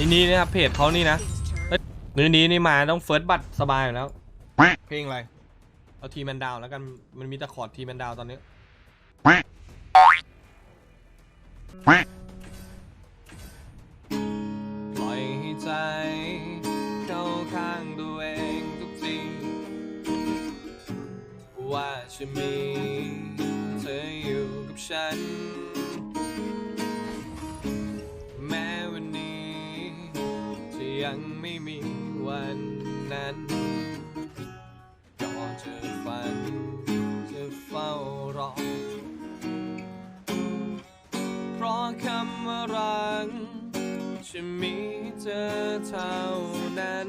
ทีนี้นะครับเพจเขานี่นะเอ้ยมื้อนี้นี่มาต้องเฟิร์สบัตสบายอยู่แล้ว เพลงอะไร เอาทีแมนดาวแล้วกันมันมีต่คอดทีแมนดาวตอนนี้ปล่อยให้ใจเข้าข้างตัวเองทุกทีว่าจะมีเธออยู่กับฉัน ม่มีวันนั้นก็จะฝัน จะเฝ้ารอ เพราะคำว่ารักจะมีเธอเท่านั้น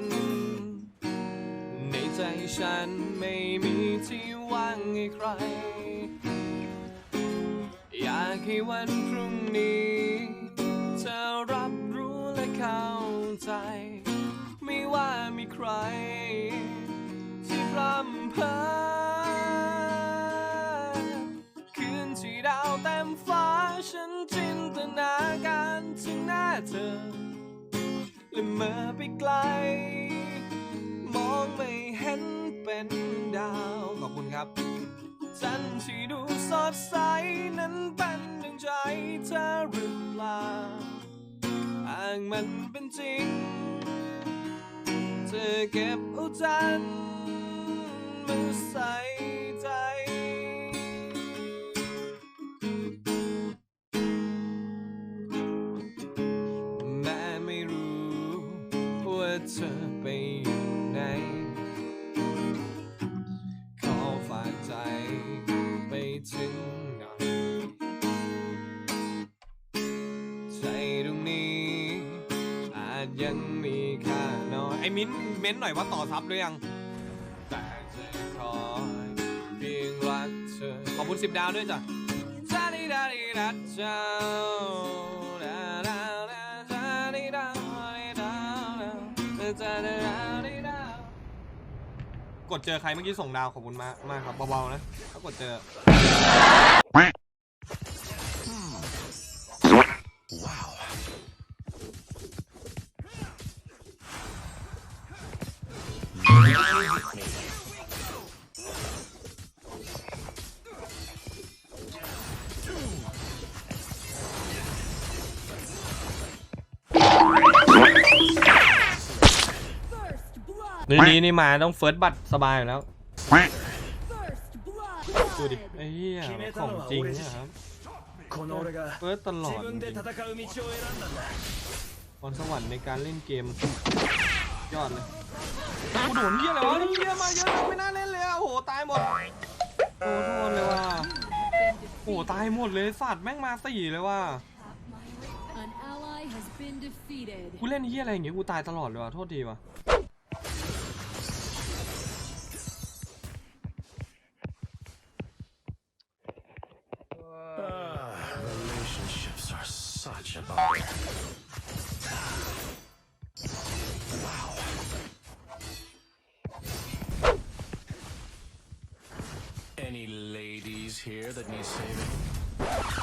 ในใจฉันไม่มีที่ว่างให้ใคร อยากให้วันพรุ่งนี้ เธอรับรู้และเข้าใจ ว่ามีใคร ที่พร่ำเพ้อคืนที่ดาวเต็มฟ้าฉันจินตนาการถึงหน้าเธอ และเมื่อไปไกล มองไม่เห็นเป็นดาว ขอบคุณครับ จันทร์ที่ดูสดใสนั้นเป็นดังใจเธอหรือเปล่าหากมันเป็นจริง เธอเก็บเอาจันทร์มาใส่ มีค่าน้อยไอ้มิ้นเม้นหน่อยว่าต่อซับหรือยังแต่จะคอยเพียงรักเธอขอบคุณสิบดาวด้วยจ้ะจาดิดาดิดาเจ้าดาดาดาจาดิดาดิดาดาดิดาดิดากดเจอใครเมื่อกี้ส่งดาวขอบคุณมากมากครับเบาๆนะถ้ากดเจอ นี่นี่นี่มาต้องเฟิร์สบัตสบายแล้วดูดิไอ้เหี้ยของจริงนะครับเฟิร์สตลอดพรสวรรค์ในการเล่นเกม ยอดเลยกูโดนเหี้ยอะไรวะเหี้ยมาเยอะไม่น่าเล่นเลยอะโหตายหมดโอ้โทษเลยว่ะโอ้ตายหมดเลยสัตว์แม่งมาสี่เลยว่ะกูเล่นเฮี้ยอะไรอย่างเงี้ยกูตายตลอดเลยว่ะโทษทีว่ะ Any ladies here that need saving?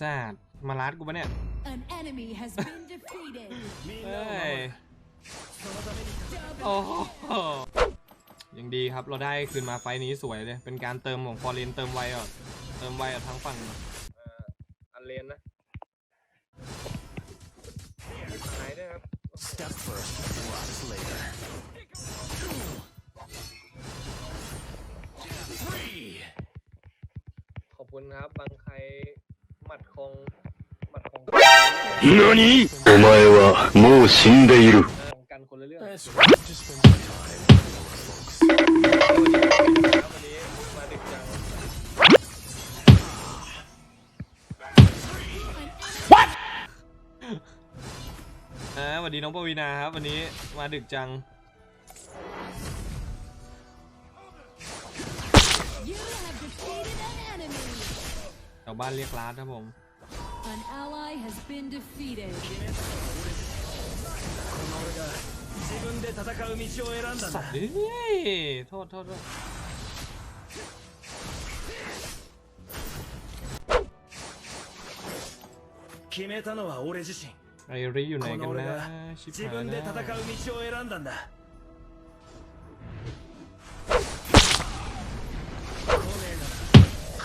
สัตว์มาลัดกูปะเนี่ย An enemy has been defeated. เฮ้ย โอ้โหยังดีครับเราได้คืนมาไฟล์นี้สวยเลย เป็นการเติมของฟอร์เรนเติมไวอะ เติมไวอะทั้งฝั่งเอ่ออันเลนนะหายด้วยครับ Step first, rocks later. Three. ขอบคุณครับ บางใคร หมัดคงหมัดคง 何お前はもう死んでいる。 เออกันคนละเรื่อง That's right. Just spend some time with your folks. วันนี้มาดึกจัง อ่าสวัสดีน้องปวีนาครับ วันนี้มาดึกจัง วบ้านเรียกร้านครับผม An ally has been defeated. この俺が自分で戦う道を選んだん สั だ ตว์เอ้ยโทษโทษโทษ 決めたのは俺自身 ไอริอยู่ไหน こ กัน の俺 นะ が ชิบ 自 หาย 分で戦う แล้ว 道を選んだんだ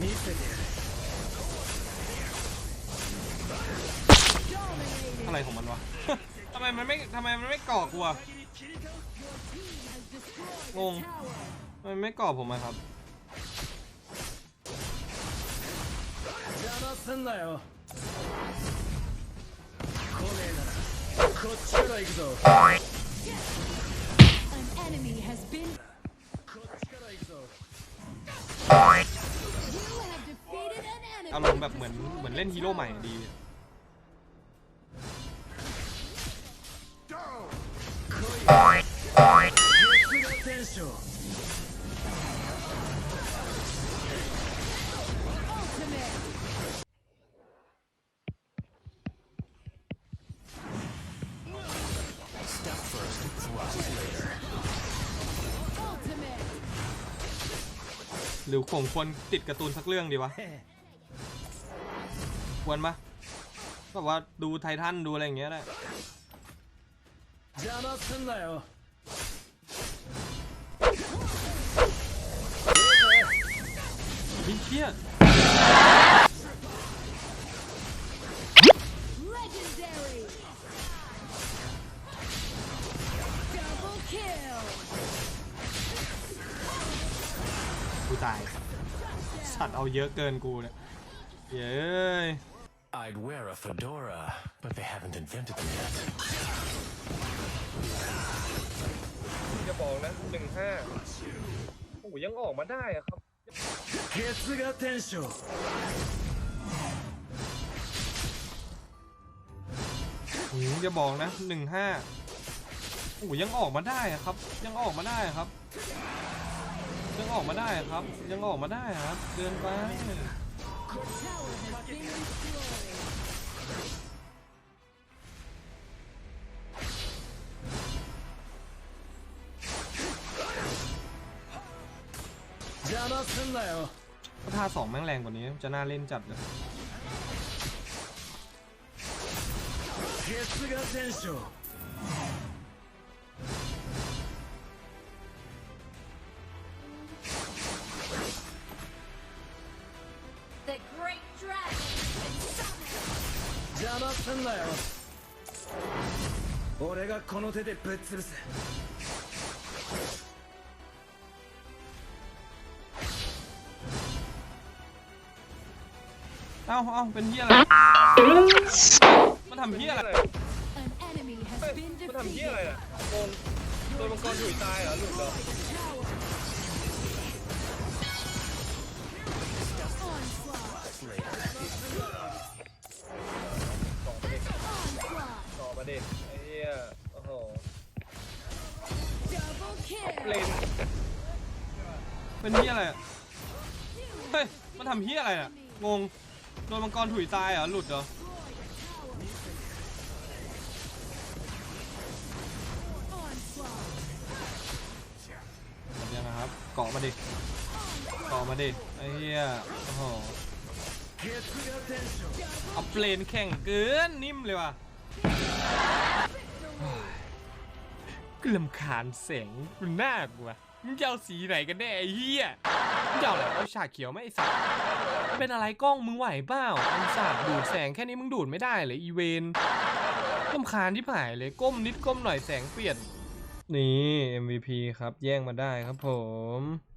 見せてやる Dominating. อะไรของมันวะ ทำไมมันไม่ทำไมมันไม่ก่อกูอะ Has destroyed งง the tower. ทำไมไม่ก่อผมอะครับ 邪魔すんなよ来ねえならこっちから行くぞ An enemy has been. こっちから行くぞ อารมณ์แบบเหมือนเหมือนเล่นฮีโร่ใหม่ดีหรือคงควรติดการ์ตูนสักเรื่องดีวะ ควรปะแบบว่าดูไททันดูอะไรอย่างเงี้ยได้ะบิเชียกูตาย สัตว์เอาเยอะเกินกูเนี่ย เย้ I'd wear a fedora, but they haven't invented them yet. จะบอกนะหนึ่งห้าโอ้โยังออกมาได้อะครับ Ketsuga Tensho! โอ้โหอย่าบอกนะหนึ่งห้าโอ้โยังออกมาได้อะครับ ยังออกมาได้อะครับ ยังออกมาได้อะครับ ยังออกมาได้อะครับ เดินไป ถ้าท่าสองแม่งแรงกว่านี้จะน่าเล่นจัดเลย 月が天使 The great dragon has been summoned! 邪魔すんなよ俺がこの手でぶっ潰す เอ้าเอ้าเป็นเฮียอะไรมันทำเฮียอะไร An enemy has been มันทำเฮีย defeated. อะไรอะโดนโดนมังกรถุยตายเหรอหลุดเหรอ Tower. Onslaught. Later. Onslaught. ต่อมาเด็ดไอ้เฮียโอ้โห Double เล kill. นเป็นเฮียอะไรอะเฮ้ย มันทำเฮียอะไรอะงง โดนมังกรถุยตายเหรอ หลุดเหรอยังนะครับ เกาะมาดิ เกาะมาดิ ไอ้เหี้ย โอ้โหเอาเปลนแข่งเกินนิ่มเลยว่ะกลมขานเสียงหน้ากูอะ มึงจะเอาสีไหนกันแน่ไอ้เหี้ยมึงจะเอาอะไรเอาฉากเขียวไหมไอ้สัสมันเป็นอะไรกล้องมึงไหวเปล่าไอ้สัตว์ดูดแสงแค่นี้มึงดูดไม่ได้เลยอีเวนลำคาญที่ผายเลยก้มนิดก้มหน่อยแสงเปลี่ยน นี่ MVP ครับแย่งมาได้ครับผม